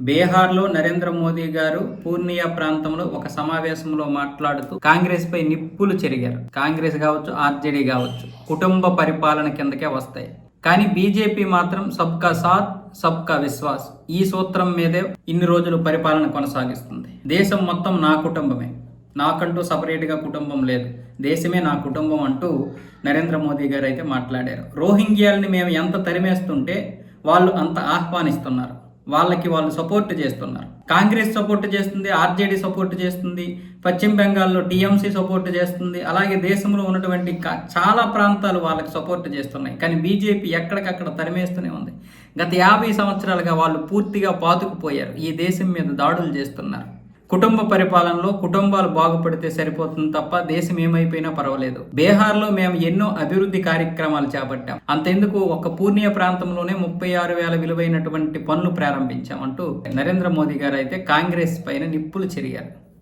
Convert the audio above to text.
బీహార్లో నరేంద్ర మోదీ గారు పూర్ణియా ప్రాంతంలో ఒక సమావేశంలో మాట్లాడుతూ కాంగ్రెస్ పై నిప్పులు చెరిగారు. కాంగ్రెస్ కావచ్చు ఆర్జేడీ కావచ్చు కుటుంబ పరిపాలన కిందకే వస్తాయి. కానీ బీజేపీ మాత్రం సబ్కా సాత్ సబ్కా విశ్వాస్ ఈ సూత్రం మీదే ఇన్ని రోజులు పరిపాలన కొనసాగిస్తుంది. దేశం మొత్తం నా కుటుంబమే. నాకంటూ సపరేట్గా కుటుంబం లేదు. దేశమే నా కుటుంబం అంటూ నరేంద్ర మోదీ గారు అయితే మాట్లాడారు. రోహింగ్యాలని మేము ఎంత తరిమేస్తుంటే వాళ్ళు అంత ఆహ్వానిస్తున్నారు. వాళ్ళకి వాళ్ళు సపోర్ట్ చేస్తున్నారు. కాంగ్రెస్ సపోర్ట్ చేస్తుంది ఆర్జేడీ సపోర్ట్ చేస్తుంది పశ్చిమ బెంగాల్లో టీఎంసీ సపోర్ట్ చేస్తుంది అలాగే దేశంలో ఉన్నటువంటి చాలా ప్రాంతాలు వాళ్ళకి సపోర్ట్ చేస్తున్నాయి. కానీ బీజేపీ ఎక్కడికక్కడ తరిమేస్తూనే ఉంది. గత యాభై సంవత్సరాలుగా వాళ్ళు పూర్తిగా పాతుకుపోయారు. ఈ దేశం మీద దాడులు చేస్తున్నారు. కుటుంబ పరిపాలనలో కుటుంబాలు బాగుపడితే సరిపోతుంది తప్ప దేశం ఏమైపోయినా పర్వాలేదు. బీహార్లో మేము ఎన్నో అభివృద్ధి కార్యక్రమాలు చేపట్టాం. అంతెందుకు ఒక పూర్ణియ ప్రాంతంలోనే ముప్పై ఆరు వేల విలువైనటువంటి పనులు ప్రారంభించాం అంటూ నరేంద్ర మోదీ గారు అయితే కాంగ్రెస్ పైన నిప్పులు చెరిగారు.